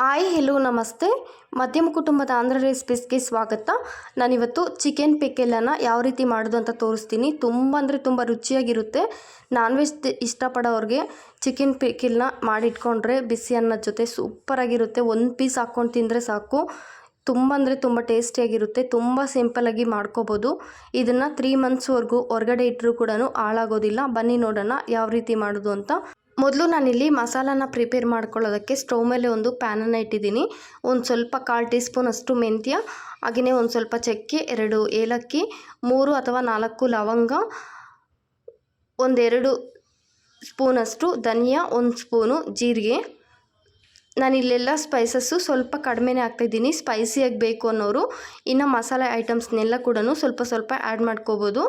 Hi hello ನಮಸ್ತೆ. ಮಧ್ಯಮ ಕುಟುಂಬದ ಆಂಧ್ರ ರೆಸಿಪೀಸ್ಗೆ ಸ್ವಾಗತ. ನಾನಿವತ್ತು ಚಿಕನ್ ಪಿಕೆಲನ್ನು ಯಾವ ರೀತಿ ಮಾಡೋದು ಅಂತ ತೋರಿಸ್ತೀನಿ. ತುಂಬ ಅಂದರೆ ತುಂಬ ರುಚಿಯಾಗಿರುತ್ತೆ. ನಾನ್ ವೆಜ್ ಇಷ್ಟಪಡೋರಿಗೆ ಚಿಕನ್ ಪಿಕೆಲ್ನ ಮಾಡಿಟ್ಕೊಂಡ್ರೆ ಬಿಸಿ ಅನ್ನದ ಜೊತೆ ಸೂಪರಾಗಿರುತ್ತೆ. ಒಂದು ಪೀಸ್ ಹಾಕ್ಕೊಂಡು ತಿಂದರೆ ಸಾಕು. ತುಂಬ ಅಂದರೆ ತುಂಬ ಟೇಸ್ಟಿಯಾಗಿರುತ್ತೆ. ತುಂಬ ಸಿಂಪಲಾಗಿ ಮಾಡ್ಕೋಬೋದು. ಇದನ್ನು ತ್ರೀ ಮಂತ್ಸ್ವರೆಗೂ ಹೊರಗಡೆ ಇಟ್ಟರೂ ಕೂಡ ಹಾಳಾಗೋದಿಲ್ಲ. ಬನ್ನಿ ನೋಡೋಣ ಯಾವ ರೀತಿ ಮಾಡೋದು ಅಂತ. ಮೊದಲು ನಾನಿಲ್ಲಿ ಮಸಾಲಾನ ಪ್ರಿಪೇರ್ ಮಾಡ್ಕೊಳ್ಳೋದಕ್ಕೆ ಸ್ಟವ್ ಮೇಲೆ ಒಂದು ಪ್ಯಾನನ್ನು ಇಟ್ಟಿದ್ದೀನಿ. ಒಂದು ಸ್ವಲ್ಪ ಕಾಲು ಟೀ ಸ್ಪೂನ್ ಅಷ್ಟು ಮೆಂತ್ಯ ಹಾಗೆಯೇ ಒಂದು ಸ್ವಲ್ಪ ಚಕ್ಕೆ, ಎರಡು ಏಲಕ್ಕಿ, ಮೂರು ಅಥವಾ ನಾಲ್ಕು ಲವಂಗ, ಒಂದೆರಡು ಸ್ಪೂನಷ್ಟು ಧನಿಯಾ, ಒಂದು ಸ್ಪೂನು ಜೀರಿಗೆ. ನಾನು ಇಲ್ಲೆಲ್ಲ ಸ್ಪೈಸಸ್ಸು ಸ್ವಲ್ಪ ಕಡಿಮೆನೇ ಹಾಕ್ತಾಯಿದ್ದೀನಿ ಸ್ಪೈಸಿಯಾಗಿ ಬೇಕು ಅನ್ನೋರು, ಇನ್ನು ಮಸಾಲೆ ಐಟಮ್ಸ್ನೆಲ್ಲ ಕೂಡ ಸ್ವಲ್ಪ ಸ್ವಲ್ಪ ಆ್ಯಡ್ ಮಾಡ್ಕೋಬೋದು.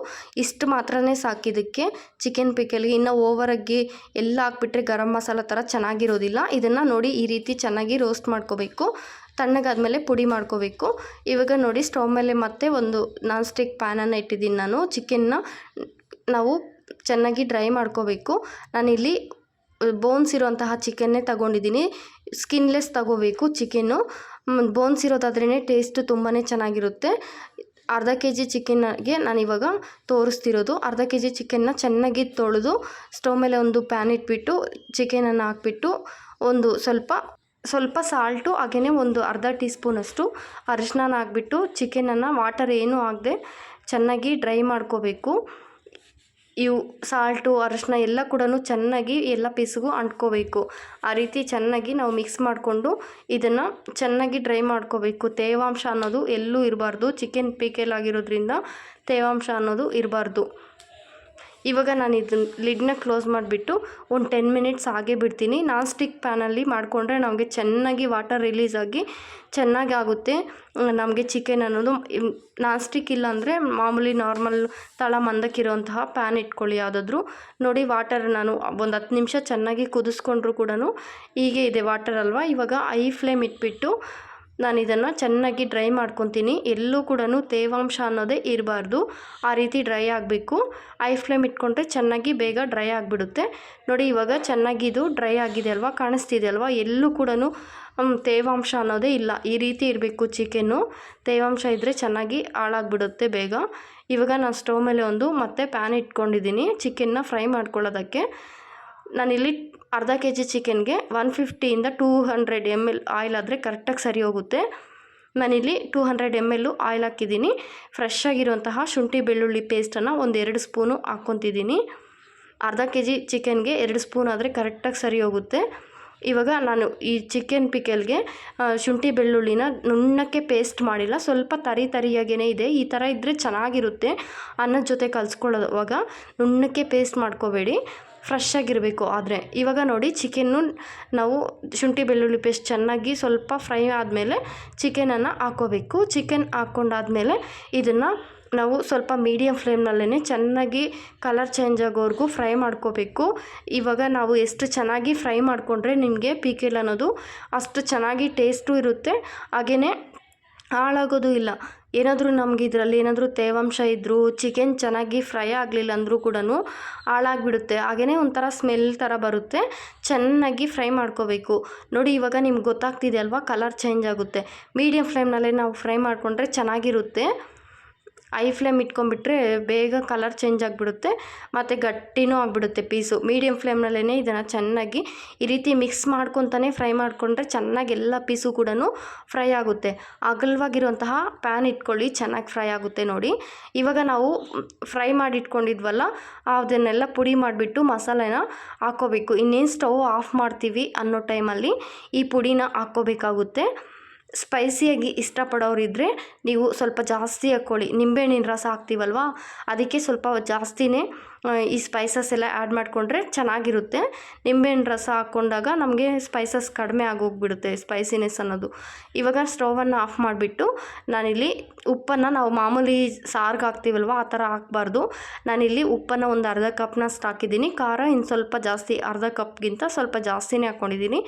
ಇಷ್ಟು ಮಾತ್ರನೇ ಸಾಕಿದ್ದಕ್ಕೆ ಚಿಕನ್ ಪಿಕಲ್ಗೆ ಇನ್ನು ಓವರಾಗಿ ಎಲ್ಲ ಹಾಕ್ಬಿಟ್ರೆ ಗರಂ ಮಸಾಲ ಥರ ಚೆನ್ನಾಗಿರೋದಿಲ್ಲ. ಇದನ್ನು ನೋಡಿ ಈ ರೀತಿ ಚೆನ್ನಾಗಿ ರೋಸ್ಟ್ ಮಾಡ್ಕೋಬೇಕು. ತಣ್ಣಗಾದ್ಮೇಲೆ ಪುಡಿ ಮಾಡ್ಕೋಬೇಕು. ಇವಾಗ ನೋಡಿ ಸ್ಟವ್ ಮೇಲೆ ಮತ್ತೆ ಒಂದು ನಾನ್ ಸ್ಟಿಕ್ ಪ್ಯಾನನ್ನು ಇಟ್ಟಿದ್ದೀನಿ ನಾನು. ಚಿಕನ್ನ ನಾವು ಚೆನ್ನಾಗಿ ಡ್ರೈ ಮಾಡ್ಕೋಬೇಕು. ನಾನಿಲ್ಲಿ ಬೋನ್ಸ್ ಇರುವಂತಹ ಚಿಕನ್ನೇ ತಗೊಂಡಿದ್ದೀನಿ. ಸ್ಕಿನ್ಲೆಸ್ ತಗೋಬೇಕು ಚಿಕನ್ನು ಬೋನ್ಸ್ ಇರೋದಾದ್ರೇ ಟೇಸ್ಟ್ ತುಂಬಾ ಚೆನ್ನಾಗಿರುತ್ತೆ. ಅರ್ಧ ಕೆ ಜಿ ಚಿಕನ್ಗೆ ನಾನಿವಾಗ ತೋರಿಸ್ತಿರೋದು. ಅರ್ಧ ಕೆ ಜಿ ಚಿಕನ್ನ ಚೆನ್ನಾಗಿ ತೊಳೆದು ಸ್ಟವ್ ಮೇಲೆ ಒಂದು ಪ್ಯಾನ್ ಇಟ್ಬಿಟ್ಟು ಚಿಕನನ್ನು ಹಾಕ್ಬಿಟ್ಟು ಒಂದು ಸ್ವಲ್ಪ ಸ್ವಲ್ಪ ಸಾಲ್ಟು ಹಾಗೆಯೇ ಒಂದು ಅರ್ಧ ಟೀ ಸ್ಪೂನಷ್ಟು ಅರಿಶಿನ ಹಾಕ್ಬಿಟ್ಟು ಚಿಕನನ್ನು ವಾಟರ್ ಏನೂ ಆಗದೆ ಚೆನ್ನಾಗಿ ಡ್ರೈ ಮಾಡ್ಕೋಬೇಕು. ಇವು ಸಾಲ್ಟು ಅರಶಿನ ಎಲ್ಲ ಕೂಡ ಚೆನ್ನಾಗಿ ಎಲ್ಲ ಪೀಸ್ಗೂ ಅಂಟ್ಕೋಬೇಕು. ಆ ರೀತಿ ಚೆನ್ನಾಗಿ ನಾವು ಮಿಕ್ಸ್ ಮಾಡಿಕೊಂಡು ಇದನ್ನು ಚೆನ್ನಾಗಿ ಡ್ರೈ ಮಾಡ್ಕೋಬೇಕು. ತೇವಾಂಶ ಅನ್ನೋದು ಎಲ್ಲೂ ಇರಬಾರ್ದು. ಚಿಕನ್ ಪೀಕೆಲ್ ಆಗಿರೋದ್ರಿಂದ ತೇವಾಂಶ ಅನ್ನೋದು ಇರಬಾರ್ದು. ಇವಾಗ ನಾನು ಇದನ್ನ ಲಿಡ್ನ ಕ್ಲೋಸ್ ಮಾಡಿಬಿಟ್ಟು ಒಂದು ಟೆನ್ ಮಿನಿಟ್ಸ್ ಹಾಗೆ ಬಿಡ್ತೀನಿ. ನಾನ್ ಸ್ಟಿಕ್ ಪ್ಯಾನಲ್ಲಿ ಮಾಡಿಕೊಂಡ್ರೆ ನಮಗೆ ಚೆನ್ನಾಗಿ ವಾಟರ್ ರಿಲೀಸ್ ಆಗಿ ಚೆನ್ನಾಗಿ ಆಗುತ್ತೆ. ನಮಗೆ ಚಿಕನ್ ಅನ್ನೋದು ನಾನ್ ಸ್ಟಿಕ್ ಇಲ್ಲಾಂದರೆ ಮಾಮೂಲಿ ನಾರ್ಮಲ್ ತಳ ಮಂದಕ್ಕಿರೋಂತಹ ಪ್ಯಾನ್ ಇಟ್ಕೊಳ್ಳಿ ಯಾವುದಾದ್ರೂ. ನೋಡಿ ವಾಟರ್ ನಾನು ಒಂದು ಹತ್ತು ನಿಮಿಷ ಚೆನ್ನಾಗಿ ಕುದಿಸ್ಕೊಂಡ್ರು ಕೂಡ ಹೀಗೆ ಇದೆ ವಾಟರ್ ಅಲ್ವಾ? ಇವಾಗ ಐ ಫ್ಲೇಮ್ ಇಟ್ಬಿಟ್ಟು ನಾನು ಇದನ್ನು ಚೆನ್ನಾಗಿ ಡ್ರೈ ಮಾಡ್ಕೊತೀನಿ. ಎಲ್ಲೂ ಕೂಡ ತೇವಾಂಶ ಅನ್ನೋದೇ ಇರಬಾರ್ದು. ಆ ರೀತಿ ಡ್ರೈ ಆಗಬೇಕು. ಐ ಫ್ಲೇಮ್ ಇಟ್ಕೊಂಡ್ರೆ ಚೆನ್ನಾಗಿ ಬೇಗ ಡ್ರೈ ಆಗಿಬಿಡುತ್ತೆ. ನೋಡಿ, ಇವಾಗ ಚೆನ್ನಾಗಿ ಇದು ಡ್ರೈ ಆಗಿದೆ ಅಲ್ವಾ? ಕಾಣಿಸ್ತಿದೆ ಅಲ್ವಾ? ಎಲ್ಲೂ ಕೂಡ ತೇವಾಂಶ ಅನ್ನೋದೇ ಇಲ್ಲ. ಈ ರೀತಿ ಇರಬೇಕು ಚಿಕನ್ನು. ತೇವಾಂಶ ಇದ್ದರೆ ಚೆನ್ನಾಗಿ ಹಾಳಾಗ್ಬಿಡುತ್ತೆ ಬೇಗ. ಇವಾಗ ನಾನು ಸ್ಟವ್ ಮೇಲೆ ಒಂದು ಮತ್ತೆ ಪ್ಯಾನ್ ಇಟ್ಕೊಂಡಿದ್ದೀನಿ. ಚಿಕೆನ್ನ ಫ್ರೈ ಮಾಡ್ಕೊಳ್ಳೋದಕ್ಕೆ. ನಾನಿಲ್ಲಿ ಅರ್ಧ ಕೆ ಜಿ ಚಿಕನ್ಗೆ one ಫಿಫ್ಟಿಯಿಂದ two hundred M L oil ಆದರೆ ಕರೆಕ್ಟಾಗಿ ಸರಿ ಹೋಗುತ್ತೆ. ನಾನಿಲ್ಲಿ two hundred M L oil ಹಾಕಿದ್ದೀನಿ. ಫ್ರೆಶ್ ಆಗಿರುವಂತಹ ಶುಂಠಿ ಬೆಳ್ಳುಳ್ಳಿ ಪೇಸ್ಟನ್ನು ಒಂದು ಎರಡು ಸ್ಪೂನು ಹಾಕ್ಕೊತಿದ್ದೀನಿ. ಅರ್ಧ ಕೆ ಜಿ ಚಿಕನ್ಗೆ ಎರಡು ಸ್ಪೂನ್ ಆದರೆ ಕರೆಕ್ಟಾಗಿ ಸರಿ ಹೋಗುತ್ತೆ. ಇವಾಗ ನಾನು ಈ ಚಿಕನ್ ಪಿಕಲ್ಗೆ ಶುಂಠಿ ಬೆಳ್ಳುಳ್ಳಿನ ನುಣ್ಣಕ್ಕೆ ಪೇಸ್ಟ್ ಮಾಡಿಲ್ಲ. ಸ್ವಲ್ಪ ತರಿ ತರಿಯಾಗೇ ಇದೆ. ಈ ಥರ ಇದ್ದರೆ ಚೆನ್ನಾಗಿರುತ್ತೆ. ಅನ್ನದ ಜೊತೆ ಕಲಿಸ್ಕೊಳ್ಳೋವಾಗ ನುಣ್ಣಕ್ಕೆ ಪೇಸ್ಟ್ ಮಾಡ್ಕೋಬೇಡಿ. ಫ್ರೆಶ್ ಆಗಿರಬೇಕು ಆದರೆ. ಇವಾಗ ನೋಡಿ ಚಿಕನ್ನು ನಾವು ಶುಂಠಿ ಬೆಳ್ಳುಳ್ಳಿ ಪೇಸ್ಟ್ ಚೆನ್ನಾಗಿ ಸ್ವಲ್ಪ ಫ್ರೈ ಆದಮೇಲೆ ಚಿಕನನ್ನು ಹಾಕೋಬೇಕು. ಚಿಕನ್ ಹಾಕ್ಕೊಂಡಾದ್ಮೇಲೆ ಇದನ್ನು ನಾವು ಸ್ವಲ್ಪ ಮೀಡಿಯಮ್ ಫ್ಲೇಮ್ನಲ್ಲೇ ಚೆನ್ನಾಗಿ ಕಲರ್ ಚೇಂಜ್ ಆಗೋವರೆಗೂ ಫ್ರೈ ಮಾಡ್ಕೋಬೇಕು. ಇವಾಗ ನಾವು ಎಷ್ಟು ಚೆನ್ನಾಗಿ ಫ್ರೈ ಮಾಡಿಕೊಂಡ್ರೆ ನಿಮಗೆ ಪೀಕೆಲ್ ಅನ್ನೋದು ಅಷ್ಟು ಚೆನ್ನಾಗಿ ಟೇಸ್ಟು ಇರುತ್ತೆ. ಹಾಗೆಯೇ ಹಾಳಾಗೋದು ಇಲ್ಲ. ಏನಾದರೂ ನಮ್ಗೆ ಇದರಲ್ಲಿ ಏನಾದರೂ ತೇವಾಂಶ ಇದ್ದರೂ ಚಿಕನ್ ಚೆನ್ನಾಗಿ ಫ್ರೈ ಆಗಲಿಲ್ಲ ಅಂದರೂ ಕೂಡ ಹಾಳಾಗಿಬಿಡುತ್ತೆ. ಹಾಗೆಯೇ ಒಂಥರ ಸ್ಮೆಲ್ ಥರ ಬರುತ್ತೆ. ಚೆನ್ನಾಗಿ ಫ್ರೈ ಮಾಡ್ಕೋಬೇಕು. ನೋಡಿ, ಇವಾಗ ನಿಮ್ಗೆ ಗೊತ್ತಾಗ್ತಿದೆ ಅಲ್ವಾ? ಕಲರ್ ಚೇಂಜ್ ಆಗುತ್ತೆ. ಮೀಡಿಯಮ್ ಫ್ಲೇಮ್ನಲ್ಲೇ ನಾವು ಫ್ರೈ ಮಾಡಿಕೊಂಡ್ರೆ ಚೆನ್ನಾಗಿರುತ್ತೆ. ಐ ಫ್ಲೇಮ್ ಇಟ್ಕೊಂಡ್ಬಿಟ್ರೆ ಬೇಗ ಕಲರ್ ಚೇಂಜ್ ಆಗಿಬಿಡುತ್ತೆ, ಮತ್ತು ಗಟ್ಟಿನೂ ಆಗಿಬಿಡುತ್ತೆ ಪೀಸು. ಮೀಡಿಯಮ್ ಫ್ಲೇಮ್ನಲ್ಲೇ ಇದನ್ನು ಚೆನ್ನಾಗಿ ಈ ರೀತಿ ಮಿಕ್ಸ್ ಮಾಡ್ಕೊತಾನೆ ಫ್ರೈ ಮಾಡಿಕೊಂಡ್ರೆ ಚೆನ್ನಾಗಿ ಎಲ್ಲ ಪೀಸು ಕೂಡ ಫ್ರೈ ಆಗುತ್ತೆ. ಅಗಲವಾಗಿರುವಂತಹ ಪ್ಯಾನ್ ಇಟ್ಕೊಳ್ಳಿ, ಚೆನ್ನಾಗಿ ಫ್ರೈ ಆಗುತ್ತೆ ನೋಡಿ. ಇವಾಗ ನಾವು ಫ್ರೈ ಮಾಡಿ ಇಟ್ಕೊಂಡಿದ್ವಲ್ಲ ಅದನ್ನೆಲ್ಲ ಪುಡಿ ಮಾಡಿಬಿಟ್ಟು ಮಸಾಲೆನ ಹಾಕ್ಕೋಬೇಕು ಇನ್ನೇನು ಸ್ಟವ್ ಆಫ್ ಮಾಡ್ತೀವಿ ಅನ್ನೋ ಟೈಮಲ್ಲಿ ಈ ಪುಡಿನ ಹಾಕ್ಕೋಬೇಕಾಗುತ್ತೆ ಸ್ಪೈಸಿಯಾಗಿ ಇಷ್ಟಪಡೋರಿದ್ದರೆ ನೀವು ಸ್ವಲ್ಪ ಜಾಸ್ತಿ ಹಾಕ್ಕೊಳ್ಳಿ. ನಿಂಬೆಹಣ್ಣಿನ ರಸ ಹಾಕ್ತೀವಲ್ವಾ? ಅದಕ್ಕೆ ಸ್ವಲ್ಪ ಜಾಸ್ತಿನೇ ಈ ಸ್ಪೈಸಸ್ ಎಲ್ಲ ಆ್ಯಡ್ ಮಾಡಿಕೊಂಡ್ರೆ ಚೆನ್ನಾಗಿರುತ್ತೆ. ನಿಂಬೆಹಣ್ಣು ರಸ ಹಾಕ್ಕೊಂಡಾಗ ನಮಗೆ ಸ್ಪೈಸಸ್ ಕಡಿಮೆ ಆಗೋಗ್ಬಿಡುತ್ತೆ ಸ್ಪೈಸಿನೆಸ್ ಅನ್ನೋದು. ಇವಾಗ ಸ್ಟೌವನ್ನು ಆಫ್ ಮಾಡಿಬಿಟ್ಟು ನಾನಿಲ್ಲಿ ಉಪ್ಪನ್ನು ನಾವು ಮಾಮೂಲಿ ಸಾರ್ಗೆ ಹಾಕ್ತೀವಲ್ವ, ಆ ಥರ ಹಾಕ್ಬಾರ್ದು. ನಾನಿಲ್ಲಿ ಉಪ್ಪನ್ನು ಒಂದು ಅರ್ಧ ಕಪ್ನಷ್ಟು ಹಾಕಿದ್ದೀನಿ. ಖಾರ ಇನ್ನು ಸ್ವಲ್ಪ ಜಾಸ್ತಿ, ಅರ್ಧ ಕಪ್ಗಿಂತ ಸ್ವಲ್ಪ ಜಾಸ್ತಿನೇ ಹಾಕ್ಕೊಂಡಿದ್ದೀನಿ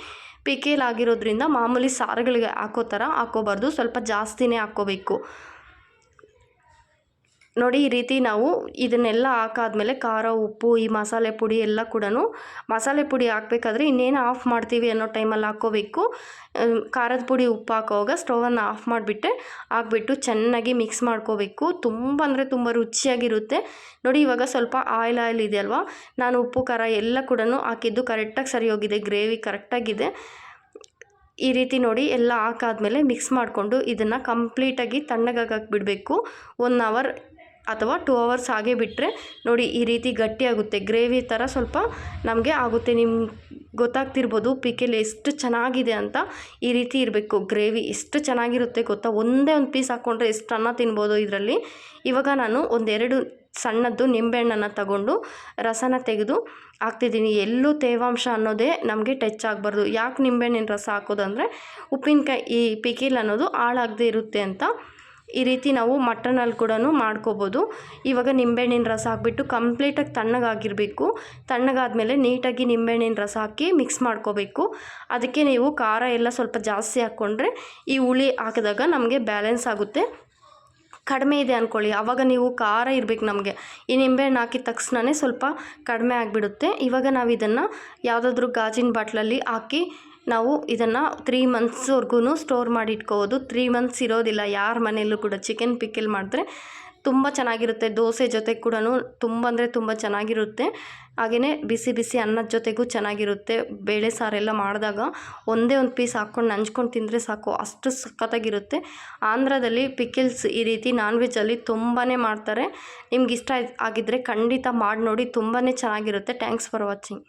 ಪಿಕೇಲ್ ಆಗಿರೋದ್ರಿಂದ ಮಾಮೂಲಿ ಸಾರುಗಳಿಗೆ ಹಾಕೋ ಥರ ಹಾಕೋಬಾರ್ದು, ಸ್ವಲ್ಪ ಜಾಸ್ತಿನೇ ಹಾಕ್ಕೋಬೇಕು ನೋಡಿ ಈ ರೀತಿ ನಾವು ಇದನ್ನೆಲ್ಲ ಹಾಕಾದ್ಮೇಲೆ ಖಾರ ಉಪ್ಪು ಈ ಮಸಾಲೆ ಪುಡಿ ಎಲ್ಲ ಕೂಡ ಮಸಾಲೆ ಪುಡಿ ಹಾಕ್ಬೇಕಾದ್ರೆ ಇನ್ನೇನು ಆಫ್ ಮಾಡ್ತೀವಿ ಅನ್ನೋ ಟೈಮಲ್ಲಿ ಹಾಕ್ಕೋಬೇಕು ಅಮ್, ಖಾರದ ಪುಡಿ ಉಪ್ಪು ಹಾಕೋವಾಗ ಸ್ಟವನ್ನು ಆಫ್ ಮಾಡಿಬಿಟ್ಟೆ ಹಾಕ್ಬಿಟ್ಟು ಚೆನ್ನಾಗಿ ಮಿಕ್ಸ್ ಮಾಡ್ಕೋಬೇಕು. ತುಂಬ ಅಂದರೆ ತುಂಬ ರುಚಿಯಾಗಿರುತ್ತೆ. ನೋಡಿ ಇವಾಗ ಸ್ವಲ್ಪ ಆಯಿಲ್ ಆಯಿಲ್ ಇದೆ ಅಲ್ವಾ ನಾನು ಉಪ್ಪು ಖಾರ ಎಲ್ಲ ಕೂಡ ಹಾಕಿದ್ದು ಕರೆಕ್ಟಾಗಿ ಸರಿ ಹೋಗಿದೆ ಗ್ರೇವಿ ಕರೆಕ್ಟಾಗಿದೆ. ಈ ರೀತಿ ನೋಡಿ ಎಲ್ಲ ಹಾಕಾದ್ಮೇಲೆ ಮಿಕ್ಸ್ ಮಾಡಿಕೊಂಡು ಇದನ್ನು ಕಂಪ್ಲೀಟಾಗಿ ತಣ್ಣಗಾಗಕ್ಕೆ ಬಿಡಬೇಕು ಒನ್ ಅವರ್ ಅಥವಾ ಟೂ ಅವರ್ಸ್ ಹಾಗೆ ಬಿಟ್ಟರೆ ನೋಡಿ ಈ ರೀತಿ ಗಟ್ಟಿಯಾಗುತ್ತೆ. ಗ್ರೇವಿ ಥರ ಸ್ವಲ್ಪ ನಮಗೆ ಆಗುತ್ತೆ. ನಿಮ್ಗೆ ಗೊತ್ತಾಗ್ತಿರ್ಬೋದು ಪಿಕೆಲ್ ಎಷ್ಟು ಚೆನ್ನಾಗಿದೆ ಅಂತ ಈ ರೀತಿ ಇರಬೇಕು. ಗ್ರೇವಿ ಎಷ್ಟು ಚೆನ್ನಾಗಿರುತ್ತೆ ಗೊತ್ತಾ? ಒಂದೇ ಒಂದು ಪೀಸ್ ಹಾಕ್ಕೊಂಡ್ರೆ ಎಷ್ಟು ಅನ್ನ ತಿನ್ಬೋದು ಇದರಲ್ಲಿ? ಇವಾಗ ನಾನು ಒಂದೆರಡು ಸಣ್ಣದ್ದು ನಿಂಬೆಹಣ್ಣನ್ನು ತಗೊಂಡು ರಸನ ತೆಗೆದು ಹಾಕ್ತಿದ್ದೀನಿ. ಎಲ್ಲೂ ತೇವಾಂಶ ಅನ್ನೋದೇ ನಮಗೆ ಟಚ್ ಆಗಬಾರ್ದು. ಯಾಕೆ ನಿಂಬೆಹಣ್ಣಿನ ರಸ ಹಾಕೋದಂದರೆ ಉಪ್ಪಿನಕಾಯಿ ಈ ಪಿಕಿಲ್ ಅನ್ನೋದು ಹಾಳಾಗದೇ ಇರುತ್ತೆ ಅಂತ ಈ ರೀತಿ ನಾವು ಮಟನಲ್ಲಿ ಕೂಡ ಮಾಡ್ಕೋಬೋದು. ಇವಾಗ ನಿಂಬೆಹಣ್ಣಿನ ರಸ ಹಾಕ್ಬಿಟ್ಟು ಕಂಪ್ಲೀಟಾಗಿ ತಣ್ಣಗಾಗಿರಬೇಕು. ತಣ್ಣಗಾದ್ಮೇಲೆ ನೀಟಾಗಿ ನಿಂಬೆಹಣ್ಣಿನ ರಸ ಹಾಕಿ ಮಿಕ್ಸ್ ಮಾಡ್ಕೋಬೇಕು. ಅದಕ್ಕೆ ನೀವು ಖಾರ ಎಲ್ಲ ಸ್ವಲ್ಪ ಜಾಸ್ತಿ ಹಾಕ್ಕೊಂಡ್ರೆ ಈ ಹುಳಿ ಹಾಕಿದಾಗ ನಮಗೆ ಬ್ಯಾಲೆನ್ಸ್ ಆಗುತ್ತೆ. ಕಡಿಮೆ ಇದೆ ಅಂದ್ಕೊಳ್ಳಿ ಆವಾಗ ನೀವು ಖಾರ ಇರಬೇಕು ನಮಗೆ. ಈ ನಿಂಬೆಹಣ್ಣು ಹಾಕಿದ ತಕ್ಷಣವೇ ಸ್ವಲ್ಪ ಕಡಿಮೆ ಆಗಿಬಿಡುತ್ತೆ. ಇವಾಗ ನಾವು ಇದನ್ನು ಯಾವುದಾದ್ರೂ ಗಾಜಿನ ಬಾಟ್ಲಲ್ಲಿ ಹಾಕಿ ನಾವು ಇದನ್ನು ತ್ರೀ ಮಂತ್ಸ್ವರೆಗೂ ಸ್ಟೋರ್ ಮಾಡಿ ಇಟ್ಕೋಬೋದು ತ್ರೀ ಮಂತ್ಸ್ ಇರೋದಿಲ್ಲ. ಯಾರ ಮನೆಯಲ್ಲೂ ಕೂಡ ಚಿಕನ್ ಪಿಕ್ಕಲ್ ಮಾಡಿದ್ರೆ ತುಂಬ ಚೆನ್ನಾಗಿರುತ್ತೆ. ದೋಸೆ ಜೊತೆ ಕೂಡ ತುಂಬ ಅಂದರೆ ತುಂಬ ಚೆನ್ನಾಗಿರುತ್ತೆ. ಹಾಗೆಯೇ ಬಿಸಿ ಬಿಸಿ ಅನ್ನದ ಜೊತೆಗೂ ಚೆನ್ನಾಗಿರುತ್ತೆ. ಬೇಳೆ ಸಾರೆಲ್ಲ ಮಾಡಿದಾಗ ಒಂದೇ ಒಂದು ಪೀಸ್ ಹಾಕ್ಕೊಂಡು ನಂಚ್ಕೊಂಡು ತಿಂದರೆ ಸಾಕು. ಅಷ್ಟು ಸಖತ್ತಾಗಿರುತ್ತೆ. ಆಂಧ್ರದಲ್ಲಿ ಪಿಕಿಲ್ಸ್ ಈ ರೀತಿ ನಾನ್ ವೆಜ್ಜಲ್ಲಿ ತುಂಬಾ ಮಾಡ್ತಾರೆ. ನಿಮ್ಗೆ ಇಷ್ಟ ಆಗಿದ್ದರೆ ಖಂಡಿತ ಮಾಡಿ ನೋಡಿ ತುಂಬಾ ಚೆನ್ನಾಗಿರುತ್ತೆ. Thanks for watching